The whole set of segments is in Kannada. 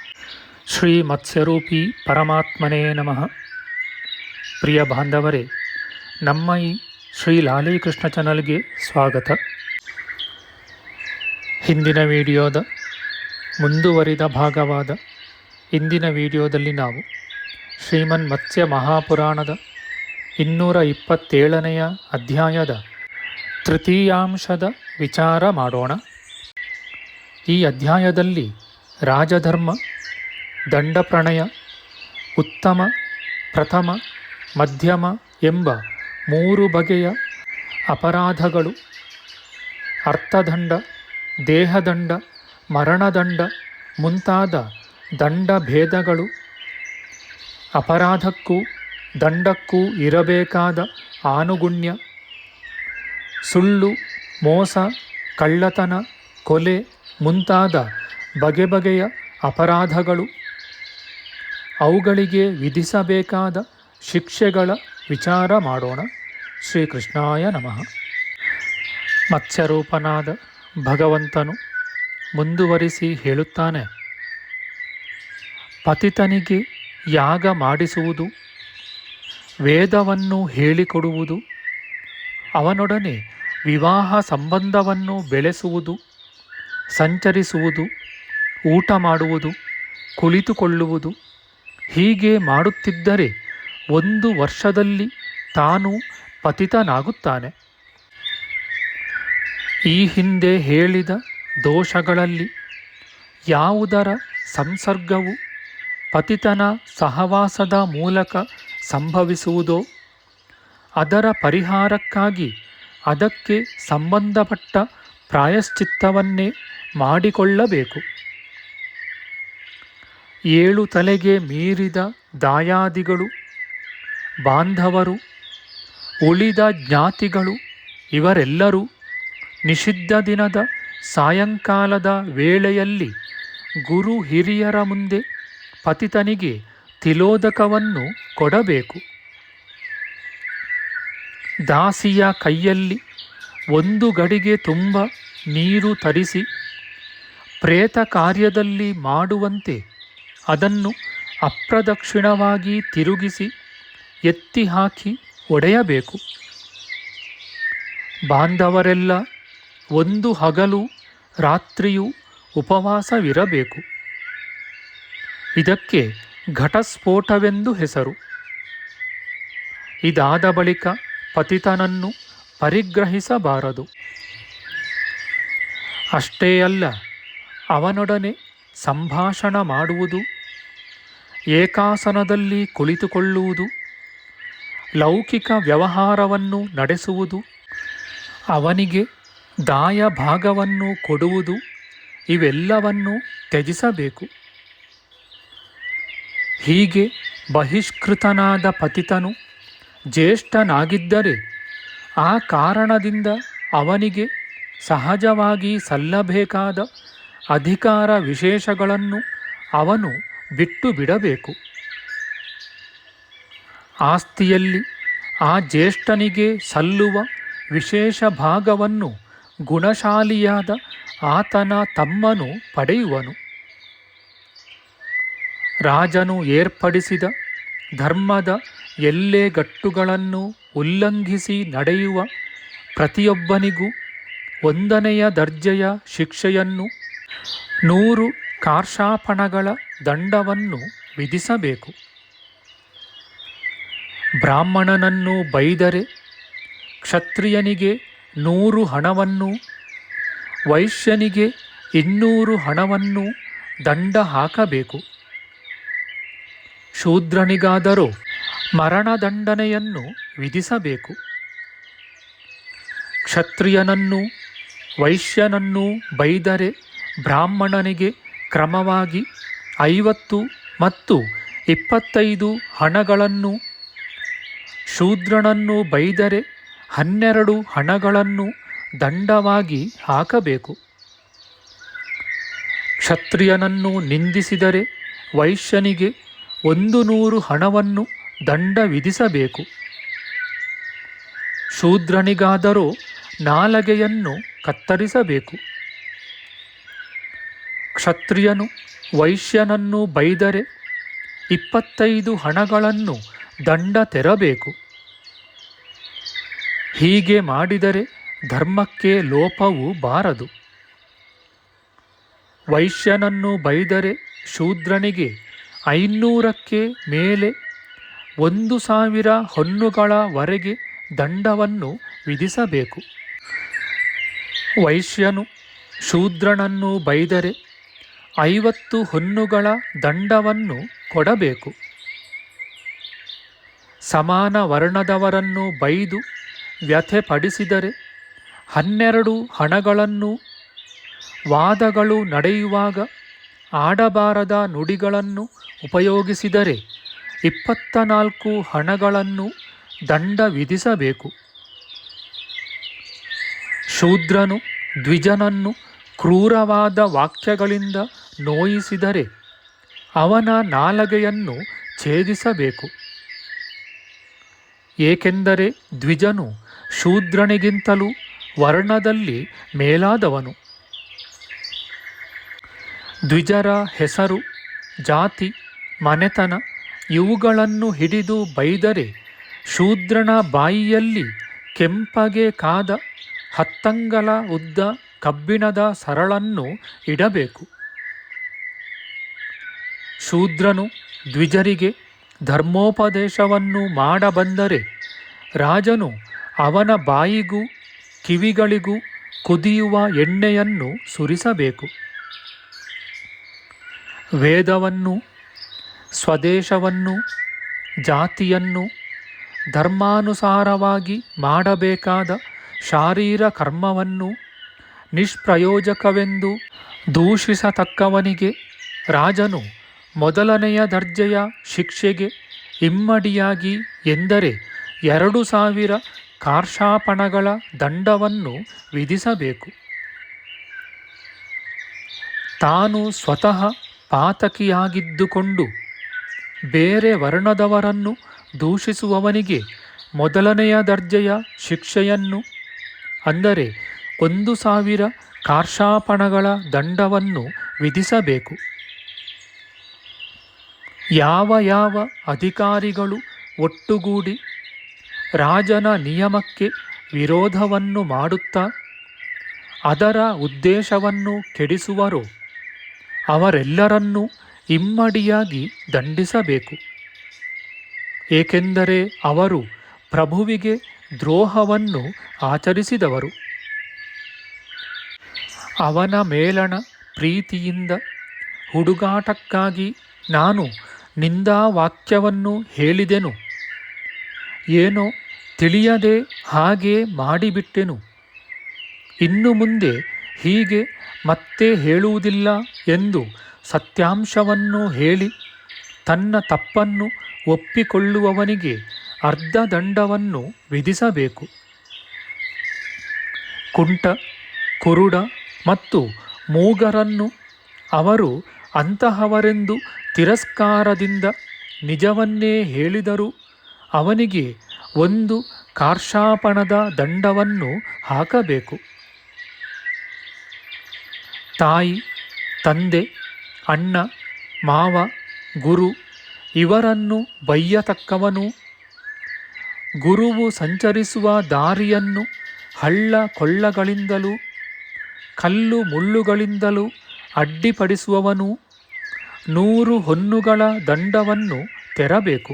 ಶ್ರುತೀನಾಂ ಶ್ರೀಮತ್ಸ್ಯರೂಪಿ ಪರಮಾತ್ಮನೇ ನಮಃ. ಪ್ರಿಯ ಬಾಂಧವರೇ, ನಮ್ಮ ಈ ಶ್ರೀ ಲಾಲೀಕೃಷ್ಣ ಚಾನಲ್ಗೆ ಸ್ವಾಗತ. ಹಿಂದಿನ ವಿಡಿಯೋದ ಮುಂದುವರಿದ ಭಾಗವಾದ ಇಂದಿನ ವಿಡಿಯೋದಲ್ಲಿ ನಾವು ಶ್ರೀಮನ್ ಮತ್ಸ್ಯ ಮಹಾಪುರಾಣದ ಇನ್ನೂರ ಇಪ್ಪತ್ತೇಳನೆಯ ಅಧ್ಯಾಯದ ತೃತೀಯಾಂಶದ ವಿಚಾರ ಮಾಡೋಣ. ಈ ಅಧ್ಯಾಯದಲ್ಲಿ ರಾಜಧರ್ಮ ದಂಡಪ್ರಣಯ, ಉತ್ತಮ, ಪ್ರಥಮ, ಮಧ್ಯಮ ಎಂಬ ಮೂರು ಬಗೆಯ ಅಪರಾಧಗಳು. ಅರ್ಥದಂಡ, ದೇಹದಂಡ, ಮರಣದಂಡ ಮುಂತಾದ ದಂಡ ಭೇದಗಳು ಅಪರಾಧಕ್ಕೂ ದಂಡಕ್ಕೂ ಇರಬೇಕಾದ ಆನುಗುಣ್ಯ. ಸುಳ್ಳು, ಮೋಸ, ಕಳ್ಳತನ, ಕೊಲೆ ಮುಂತಾದ ಬಗೆ ಬಗೆಯ ಅಪರಾಧಗಳು. ಅವುಗಳಿಗೆ ವಿಧಿಸಬೇಕಾದ ಶಿಕ್ಷೆಗಳ ವಿಚಾರ ಮಾಡೋಣ. ಶ್ರೀಕೃಷ್ಣಾಯ ನಮಃ. ಮತ್ಸ್ಯರೂಪನಾದ ಭಗವಂತನು ಮುಂದುವರಿಸಿ ಹೇಳುತ್ತಾನೆ. ಪತಿತನಿಗೆ ಯಾಗ ಮಾಡಿಸುವುದು, ವೇದವನ್ನು ಹೇಳಿಕೊಡುವುದು, ಅವನೊಡನೆ ವಿವಾಹ ಸಂಬಂಧವನ್ನು ಬೆಳೆಸುವುದು, ಸಂಚರಿಸುವುದು, ಊಟ ಮಾಡುವುದು, ಕುಳಿತುಕೊಳ್ಳುವುದು ಹೀಗೆ ಮಾಡುತ್ತಿದ್ದರೆ ಒಂದು ವರ್ಷದಲ್ಲಿ ತಾನು ಪತಿತನಾಗುತ್ತಾನೆ. ಈ ಹಿಂದೆ ಹೇಳಿದ ದೋಷಗಳಲ್ಲಿ ಯಾವುದರ ಸಂಸರ್ಗವು ಪತಿತನ ಸಹವಾಸದ ಮೂಲಕ ಸಂಭವಿಸುವುದೋ, ಅದರ ಪರಿಹಾರಕ್ಕಾಗಿ ಅದಕ್ಕೆ ಸಂಬಂಧಪಟ್ಟ ಪ್ರಾಯಶ್ಚಿತ್ತವನ್ನೇ ಮಾಡಿಕೊಳ್ಳಬೇಕು. ಏಳು ತಲೆಗೆ ಮೀರಿದ ದಾಯಾದಿಗಳು, ಬಾಂಧವರು, ಉಳಿದ ಜ್ಞಾತಿಗಳು, ಇವರೆಲ್ಲರೂ ನಿಷಿದ್ಧ ದಿನದ ಸಾಯಂಕಾಲದ ವೇಳೆಯಲ್ಲಿ ಗುರು ಹಿರಿಯರ ಮುಂದೆ ಪತಿತನಿಗೆ ತಿಲೋದಕವನ್ನು ಕೊಡಬೇಕು. ದಾಸಿಯ ಕೈಯಲ್ಲಿ ಒಂದು ಗಡಿಗೆ ತುಂಬ ನೀರು ತರಿಸಿ, ಪ್ರೇತ ಕಾರ್ಯದಲ್ಲಿ ಮಾಡುವಂತೆ ಅದನ್ನು ಅಪ್ರದಕ್ಷಿಣವಾಗಿ ತಿರುಗಿಸಿ ಎತ್ತಿ ಹಾಕಿ ಒಡೆಯಬೇಕು. ಬಾಂಧವರೆಲ್ಲ ಒಂದು ಹಗಲು ರಾತ್ರಿಯೂ ಉಪವಾಸವಿರಬೇಕು. ಇದಕ್ಕೆ ಘಟಸ್ಫೋಟವೆಂದು ಹೆಸರು. ಇದಾದ ಬಳಿಕ ಪತಿತನನ್ನು ಪರಿಗ್ರಹಿಸಬಾರದು. ಅಷ್ಟೇ ಅಲ್ಲ, ಅವನೊಡನೆ ಸಂಭಾಷಣ ಮಾಡುವುದು, ಏಕಾಸನದಲ್ಲಿ ಕುಳಿತುಕೊಳ್ಳುವುದು, ಲೌಕಿಕ ವ್ಯವಹಾರವನ್ನು ನಡೆಸುವುದು, ಅವನಿಗೆ ದಾಯ ಭಾಗವನ್ನು ಕೊಡುವುದು, ಇವೆಲ್ಲವನ್ನು ತ್ಯಜಿಸಬೇಕು. ಹೀಗೆ ಬಹಿಷ್ಕೃತನಾದ ಪತಿತನು ಜ್ಯೇಷ್ಠನಾಗಿದ್ದರೆ ಆ ಕಾರಣದಿಂದ ಅವನಿಗೆ ಸಹಜವಾಗಿ ಸಲ್ಲಬೇಕಾದ ಅಧಿಕಾರ ವಿಶೇಷಗಳನ್ನು ಅವನು ಬಿಟ್ಟು ಬಿಡಬೇಕು ಆಸ್ತಿಯಲ್ಲಿ ಆ ಜ್ಯೇಷ್ಠನಿಗೆ ಸಲ್ಲುವ ವಿಶೇಷ ಭಾಗವನ್ನು ಗುಣಶಾಲಿಯಾದ ಆತನ ತಮ್ಮನು ಪಡೆಯುವನು. ರಾಜನು ಏರ್ಪಡಿಸಿದ ಧರ್ಮದ ಎಲ್ಲೆಗಟ್ಟುಗಳನ್ನು ಉಲ್ಲಂಘಿಸಿ ನಡೆಯುವ ಪ್ರತಿಯೊಬ್ಬನಿಗೂ ಒಂದನೆಯ ದರ್ಜೆಯ ಶಿಕ್ಷೆಯನ್ನು ನೂರು ಕಾರ್ಷಾಪಣಗಳ ದಂಡವನ್ನು ವಿಧಿಸಬೇಕು. ಬ್ರಾಹ್ಮಣನನ್ನು ಬೈದರೆ ಕ್ಷತ್ರಿಯನಿಗೆ ನೂರು ಹಣವನ್ನು, ವೈಶ್ಯನಿಗೆ ಇನ್ನೂರು ಹಣವನ್ನು ದಂಡ ಹಾಕಬೇಕು. ಶೂದ್ರನಿಗಾದರೂ ಮರಣದಂಡನೆಯನ್ನು ವಿಧಿಸಬೇಕು. ಕ್ಷತ್ರಿಯನನ್ನು, ವೈಶ್ಯನನ್ನು ಬೈದರೆ ಬ್ರಾಹ್ಮಣನಿಗೆ ಕ್ರಮವಾಗಿ ಐವತ್ತು ಮತ್ತು ಇಪ್ಪತ್ತೈದು ಹಣಗಳನ್ನು, ಶೂದ್ರನನ್ನು ಬೈದರೆ ಹನ್ನೆರಡು ಹಣಗಳನ್ನು ದಂಡವಾಗಿ ಹಾಕಬೇಕು. ಕ್ಷತ್ರಿಯನನ್ನು ನಿಂದಿಸಿದರೆ ವೈಶ್ಯನಿಗೆ ಒಂದು ನೂರು ಹಣವನ್ನು ದಂಡ ವಿಧಿಸಬೇಕು. ಶೂದ್ರನಿಗಾದರೂ ನಾಲಗೆಯನ್ನು ಕತ್ತರಿಸಬೇಕು. ಕ್ಷತ್ರಿಯನು ವೈಶ್ಯನನ್ನು ಬೈದರೆ ಇಪ್ಪತ್ತೈದು ಹಣಗಳನ್ನು ದಂಡ ತೆರಬೇಕು. ಹೀಗೆ ಮಾಡಿದರೆ ಧರ್ಮಕ್ಕೆ ಲೋಪವು ಬಾರದು. ವೈಶ್ಯನನ್ನು ಬೈದರೆ ಶೂದ್ರನಿಗೆ ಐನೂರಕ್ಕೆ ಮೇಲೆ ಒಂದು ಸಾವಿರ ಹೊನ್ನುಗಳವರೆಗೆ ದಂಡವನ್ನು ವಿಧಿಸಬೇಕು. ವೈಶ್ಯನು ಶೂದ್ರನನ್ನು ಬೈದರೆ ಐವತ್ತು ಹೊನ್ನುಗಳ ದಂಡವನ್ನು ಕೊಡಬೇಕು. ಸಮಾನ ವರ್ಣದವರನ್ನು ಬೈದು ವ್ಯಥೆಪಡಿಸಿದರೆ ಹನ್ನೆರಡು ಹಣಗಳನ್ನು ವಾದಗಳು ನಡೆಯುವಾಗ ಆಡಬಾರದ ನುಡಿಗಳನ್ನು ಉಪಯೋಗಿಸಿದರೆ ಇಪ್ಪತ್ತ ನಾಲ್ಕು ಹಣಗಳನ್ನು ದಂಡ ವಿಧಿಸಬೇಕು. ಶೂದ್ರನು ದ್ವಿಜನನ್ನು ಕ್ರೂರವಾದ ವಾಕ್ಯಗಳಿಂದ ನೋಯಿಸಿದರೆ ಅವನ ನಾಲಗೆಯನ್ನು ಛೇದಿಸಬೇಕು. ಏಕೆಂದರೆ ದ್ವಿಜನು ಶೂದ್ರನಿಗಿಂತಲೂ ವರ್ಣದಲ್ಲಿ ಮೇಲಾದವನು. ದ್ವಿಜರ ಹೆಸರು, ಜಾತಿ, ಮನೆತನ ಇವುಗಳನ್ನು ಹಿಡಿದು ಬೈದರೆ ಶೂದ್ರನ ಬಾಯಿಯಲ್ಲಿ ಕೆಂಪಗೆ ಕಾದ ಹತ್ತಂಗಲ ಉದ್ದ ಕಬ್ಬಿಣದ ಸರಳನ್ನು ಇಡಬೇಕು. ಶೂದ್ರನು ದ್ವಿಜರಿಗೆ ಧರ್ಮೋಪದೇಶವನ್ನು ಮಾಡಬಂದರೆ ರಾಜನು ಅವನ ಬಾಯಿಗೂ ಕಿವಿಗಳಿಗೂ ಕುದಿಯುವ ಎಣ್ಣೆಯನ್ನು ಸುರಿಸಬೇಕು. ವೇದವನ್ನು, ಸ್ವದೇಶವನ್ನು, ಜಾತಿಯನ್ನು ಧರ್ಮಾನುಸಾರವಾಗಿ ಮಾಡಬೇಕಾದ ಶಾರೀರ ಕರ್ಮವನ್ನು ನಿಷ್ಪ್ರಯೋಜಕವೆಂದು ದೂಷಿಸತಕ್ಕವನಿಗೆ ರಾಜನು ಮೊದಲನೆಯ ದರ್ಜೆಯ ಶಿಕ್ಷೆಗೆ ಇಮ್ಮಡಿಯಾಗಿ ಎಂದರೆ ಎರಡು ಸಾವಿರ ಕಾರ್ಷಾಪಣಗಳ ದಂಡವನ್ನು ವಿಧಿಸಬೇಕು. ತಾನು ಸ್ವತಃ ಪಾತಕಿಯಾಗಿದ್ದುಕೊಂಡು ಬೇರೆ ವರ್ಣದವರನ್ನು ದೂಷಿಸುವವನಿಗೆ ಮೊದಲನೆಯ ದರ್ಜೆಯ ಶಿಕ್ಷೆಯನ್ನು, ಅಂದರೆ ಒಂದು ಸಾವಿರ ಕಾರ್ಷಾಪಣಗಳ ದಂಡವನ್ನು ವಿಧಿಸಬೇಕು. ಯಾವ ಯಾವ ಅಧಿಕಾರಿಗಳು ಒಟ್ಟುಗೂಡಿ ರಾಜನ ನಿಯಮಕ್ಕೆ ವಿರೋಧವನ್ನು ಮಾಡುತ್ತಾ ಅದರ ಉದ್ದೇಶವನ್ನು ಕೆಡಿಸುವರೋ ಅವರೆಲ್ಲರನ್ನೂ ಇಮ್ಮಡಿಯಾಗಿ ದಂಡಿಸಬೇಕು. ಏಕೆಂದರೆ ಅವರು ಪ್ರಭುವಿಗೆ ದ್ರೋಹವನ್ನು ಆಚರಿಸಿದವರು. ಅವನ ಮೇಲಣ ಪ್ರೀತಿಯಿಂದ ಹುಡುಗಾಟಕ್ಕಾಗಿ ನಾನು ನಿಂದಾವಾಕ್ಯವನ್ನು ಹೇಳಿದೆನು. ಏನೋ ತಿಳಿಯದೆ ಹಾಗೆ ಮಾಡಿಬಿಟ್ಟೆನು. ಇನ್ನು ಮುಂದೆ ಹೀಗೆ ಮತ್ತೆ ಹೇಳುವುದಿಲ್ಲ ಎಂದು ಸತ್ಯಾಂಶವನ್ನು ಹೇಳಿ ತನ್ನ ತಪ್ಪನ್ನು ಒಪ್ಪಿಕೊಳ್ಳುವವನಿಗೆ ಅರ್ಧ ದಂಡವನ್ನು ವಿಧಿಸಬೇಕು. ಕುಂಟ, ಕುರುಡ ಮತ್ತು ಮೂಗರನ್ನು ಅವರು ಅಂತಹವರೆಂದು ತಿರಸ್ಕಾರದಿಂದ ನಿಜವನ್ನೇ ಹೇಳಿದರು. ಅವನಿಗೆ ಒಂದು ಕಾರ್ಷಾಪಣದ ದಂಡವನ್ನು ಹಾಕಬೇಕು. ತಾಯಿ, ತಂದೆ, ಅಣ್ಣ, ಮಾವ, ಗುರು ಇವರನ್ನು ಬಯ್ಯತಕ್ಕವನು ಗುರುವು ಸಂಚರಿಸುವ ದಾರಿಯನ್ನು ಹಳ್ಳ ಕೊಳ್ಳಗಳಿಂದಲೂ ಕಲ್ಲು ಮುಳ್ಳುಗಳಿಂದಲೂ ಅಡ್ಡಿಪಡಿಸುವವನು ನೂರು ಹೊನ್ನುಗಳ ದಂಡವನ್ನು ತೆರಬೇಕು.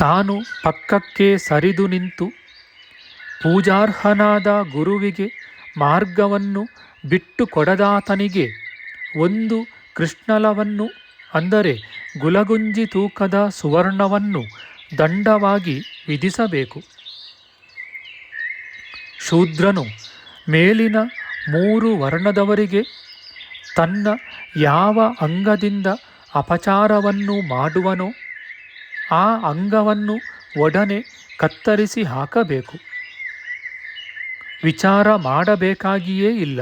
ತಾನು ಪಕ್ಕಕ್ಕೆ ಸರಿದು ನಿಂತು ಪೂಜಾರ್ಹನಾದ ಗುರುವಿಗೆ ಮಾರ್ಗವನ್ನು ಬಿಟ್ಟು ಕೊಡದಾತನಿಗೆ ಒಂದು ಕೃಷ್ಣಲವನ್ನು, ಅಂದರೆ ಗುಲಗುಂಜಿ ತೂಕದ ಸುವರ್ಣವನ್ನು ದಂಡವಾಗಿ ವಿಧಿಸಬೇಕು. ಶೂದ್ರನು ಮೇಲಿನ ಮೂರು ವರ್ಣದವರಿಗೆ ತನ್ನ ಯಾವ ಅಂಗದಿಂದ ಅಪಚಾರವನ್ನು ಮಾಡುವನೋ ಆ ಅಂಗವನ್ನು ಒಡನೆ ಕತ್ತರಿಸಿ ಹಾಕಬೇಕು. ವಿಚಾರ ಮಾಡಬೇಕಾಗಿಯೇ ಇಲ್ಲ.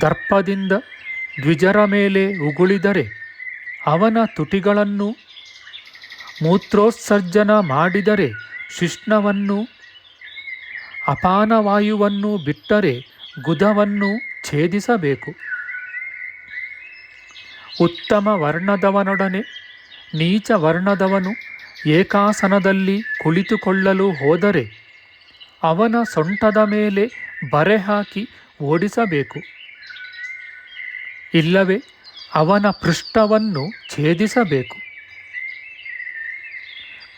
ದರ್ಪದಿಂದ ದ್ವಿಜರ ಮೇಲೆ ಉಗುಳಿದರೆ ಅವನ ತುಟಿಗಳನ್ನು ಮೂತ್ರೋತ್ಸರ್ಜನ ಮಾಡಿದರೆ ಶಿಷ್ಣವನ್ನು ಅಪಾನವಾಯುವನ್ನು ಬಿಟ್ಟರೆ ಗುದವನ್ನು ಛೇದಿಸಬೇಕು. ಉತ್ತಮ ವರ್ಣದವನೊಡನೆ ನೀಚ ವರ್ಣದವನು ಏಕಾಸನದಲ್ಲಿ ಕುಳಿತುಕೊಳ್ಳಲು ಹೋದರೆ ಅವನ ಸೊಂಟದ ಮೇಲೆ ಬರೆ ಹಾಕಿ ಓಡಿಸಬೇಕು. ಇಲ್ಲವೇ ಅವನ ಪೃಷ್ಠವನ್ನು ಛೇದಿಸಬೇಕು.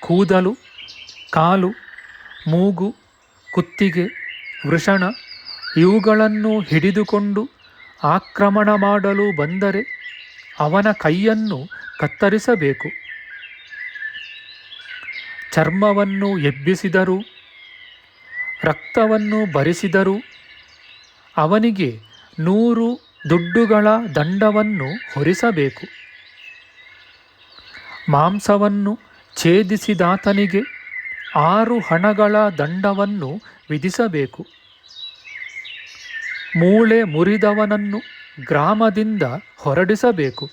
ಕೂದಲು, ಕಾಲು, ಮೂಗು ಕುತ್ತಿಗೆ, ವೃಷಣ, ಇವುಗಳನ್ನು ಹಿಡಿದುಕೊಂಡು ಆಕ್ರಮಣ ಮಾಡಲು ಬಂದರೆ ಅವನ ಕೈಯನ್ನು ಕತ್ತರಿಸಬೇಕು. ಚರ್ಮವನ್ನು ಎಬ್ಬಿಸಿದರು, ರಕ್ತವನ್ನು ಬರಿಸಿದರು ಅವನಿಗೆ ನೂರು ದುಡ್ಡುಗಳ ದಂಡವನ್ನು ಹೊರಿಸಬೇಕು. ಮಾಂಸವನ್ನು ಛೇದಿಸಿದಾತನಿಗೆ ಆರು ಹಣಗಳ ದಂಡವನ್ನು ವಿಧಿಸಬೇಕು. ಮೂಳೆ ಮುರಿದವನನ್ನು ಗ್ರಾಮದಿಂದ ಹೊರಡಿಸಬೇಕು.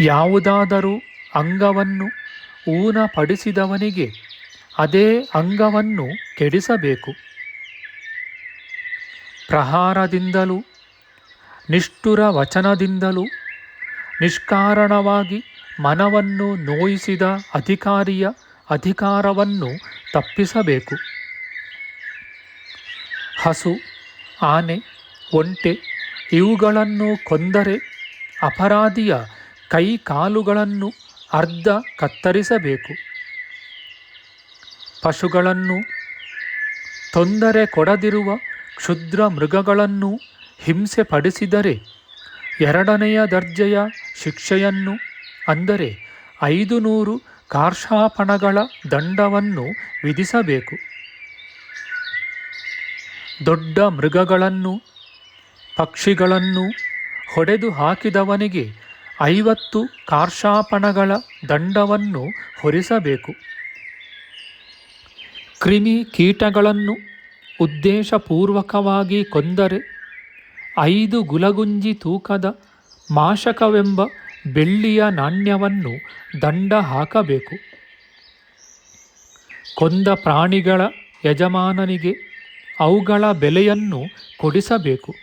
ಯಾವುದಾದರೂ ಅಂಗವನ್ನು ಊನಪಡಿಸಿದವನಿಗೆ ಅದೇ ಅಂಗವನ್ನು ಕೆಡಿಸಬೇಕು. ಪ್ರಹಾರದಿಂದಲೂ, ನಿಷ್ಠುರ ವಚನದಿಂದಲೂ, ನಿಷ್ಕಾರಣವಾಗಿ ಮನವನ್ನು ನೋಯಿಸಿದ ಅಧಿಕಾರಿಯ ಅಧಿಕಾರವನ್ನು ತಪ್ಪಿಸಬೇಕು. ಹಸು, ಆನೆ, ಒಂಟೆ ಇವುಗಳನ್ನು ಕೊಂದರೆ ಅಪರಾಧಿಯ ಕೈ ಕಾಲುಗಳನ್ನು ಅರ್ಧ ಕತ್ತರಿಸಬೇಕು. ಪಶುಗಳನ್ನು ತೊಂದರೆ ಕೊಡದಿರುವ ಕ್ಷುದ್ರ ಮೃಗಗಳನ್ನು ಹಿಂಸೆ ಪಡಿಸಿದರೆ ಎರಡನೆಯ ದರ್ಜೆಯ ಶಿಕ್ಷೆಯನ್ನು ಅಂದರೆ ಐದು ನೂರು ಕಾರ್ಷಾಪಣಗಳ ದಂಡವನ್ನು ವಿಧಿಸಬೇಕು. ದೊಡ್ಡ ಮೃಗಗಳನ್ನು, ಪಕ್ಷಿಗಳನ್ನು ಹೊಡೆದು ಹಾಕಿದವನಿಗೆ ಐವತ್ತು ಕಾರ್ಷಾಪಣಗಳ ದಂಡವನ್ನು ಹೊರಿಸಬೇಕು. ಕ್ರಿಮಿ ಕೀಟಗಳನ್ನು ಉದ್ದೇಶಪೂರ್ವಕವಾಗಿ ಕೊಂದರೆ ಐದು ಗುಲಗುಂಜಿ ತೂಕದ ಮಾಶಕವೆಂಬ ಬೆಳ್ಳಿಯ ನಾಣ್ಯವನ್ನು ದಂಡ ಹಾಕಬೇಕು. ಕೊಂದ ಪ್ರಾಣಿಗಳ ಯಜಮಾನನಿಗೆ ಅವುಗಳ ಬೆಲೆಯನ್ನು ಕೊಡಿಸಬೇಕು.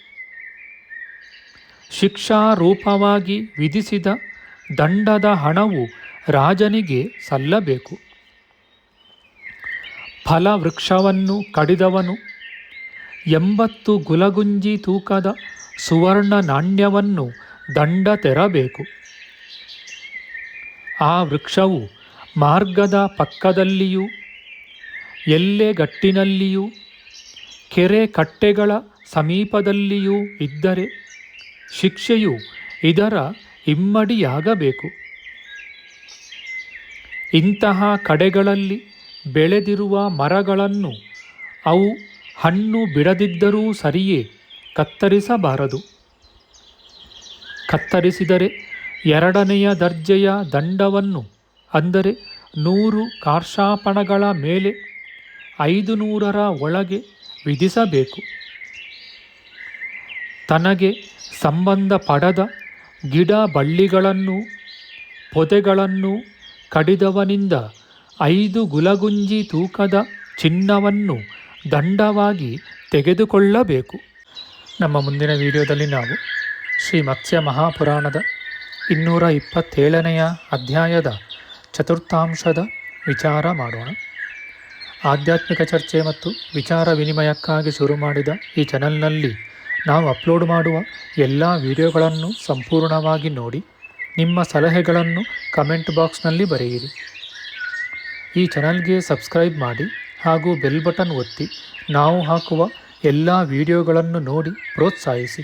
ಶಿಕ್ಷಾರೂಪವಾಗಿ ವಿಧಿಸಿದ ದಂಡದ ಹಣವು ರಾಜನಿಗೆ ಸಲ್ಲಬೇಕು. ಫಲವೃಕ್ಷವನ್ನು ಕಡಿದವನು, ಎಂಬತ್ತು ಗುಲಗುಂಜಿ ತೂಕದ ಸುವರ್ಣ ನಾಣ್ಯವನ್ನು ದಂಡ ತೆರಬೇಕು. ಆ ವೃಕ್ಷವು ಮಾರ್ಗದ ಪಕ್ಕದಲ್ಲಿಯೂ ಎಲ್ಲೆಗಟ್ಟಿನಲ್ಲಿಯೂ ಕೆರೆ ಕಟ್ಟೆಗಳ ಸಮೀಪದಲ್ಲಿಯೂ ಇದ್ದರೆ ಶಿಕ್ಷೆಯು ಇದರ ಇಮ್ಮಡಿಯಾಗಬೇಕು. ಇಂತಹ ಕಡೆಗಳಲ್ಲಿ ಬೆಳೆದಿರುವ ಮರಗಳನ್ನು ಅವು ಹಣ್ಣು ಬಿಡದಿದ್ದರೂ ಸರಿಯೇ ಕತ್ತರಿಸಬಾರದು. ಕತ್ತರಿಸಿದರೆ ಎರಡನೆಯ ದರ್ಜೆಯ ದಂಡವನ್ನು, ಅಂದರೆ ನೂರು ಕಾರ್ಷಾಪಣಗಳ ಮೇಲೆ ಐದು ನೂರರ ಒಳಗೆ ವಿಧಿಸಬೇಕು. ತನಗೆ ಸಂಬಂಧಪಡದ ಗಿಡ ಬಳ್ಳಿಗಳನ್ನು, ಪೊದೆಗಳನ್ನು ಕಡಿದವನಿಂದ ಐದು ಗುಲಗುಂಜಿ ತೂಕದ ಚಿನ್ನವನ್ನು ದಂಡವಾಗಿ ತೆಗೆದುಕೊಳ್ಳಬೇಕು. ನಮ್ಮ ಮುಂದಿನ ವಿಡಿಯೋದಲ್ಲಿ ನಾವು ಶ್ರೀ ಮತ್ಸ್ಯ ಮಹಾಪುರಾಣದ ಇನ್ನೂರ ಇಪ್ಪತ್ತೇಳನೆಯ ಅಧ್ಯಾಯದ ಚತುರ್ಥಾಂಶದ ವಿಚಾರ ಮಾಡೋಣ. ಆಧ್ಯಾತ್ಮಿಕ ಚರ್ಚೆ ಮತ್ತು ವಿಚಾರ ವಿನಿಮಯಕ್ಕಾಗಿ ಶುರು ಮಾಡಿದ ಈ ಚಾನಲ್ನಲ್ಲಿ ನಾವು ಅಪ್ಲೋಡ್ ಮಾಡುವ ಎಲ್ಲ ವಿಡಿಯೋಗಳನ್ನು ಸಂಪೂರ್ಣವಾಗಿ ನೋಡಿ, ನಿಮ್ಮ ಸಲಹೆಗಳನ್ನು ಕಮೆಂಟ್ ಬಾಕ್ಸ್ನಲ್ಲಿ ಬರೆಯಿರಿ. ಈ ಚಾನಲ್ಗೆ ಸಬ್ಸ್ಕ್ರೈಬ್ ಮಾಡಿ ಹಾಗೂ ಬೆಲ್ ಬಟನ್ ಒತ್ತಿ ನಾವು ಹಾಕುವ ಎಲ್ಲ ವಿಡಿಯೋಗಳನ್ನು ನೋಡಿ ಪ್ರೋತ್ಸಾಹಿಸಿ.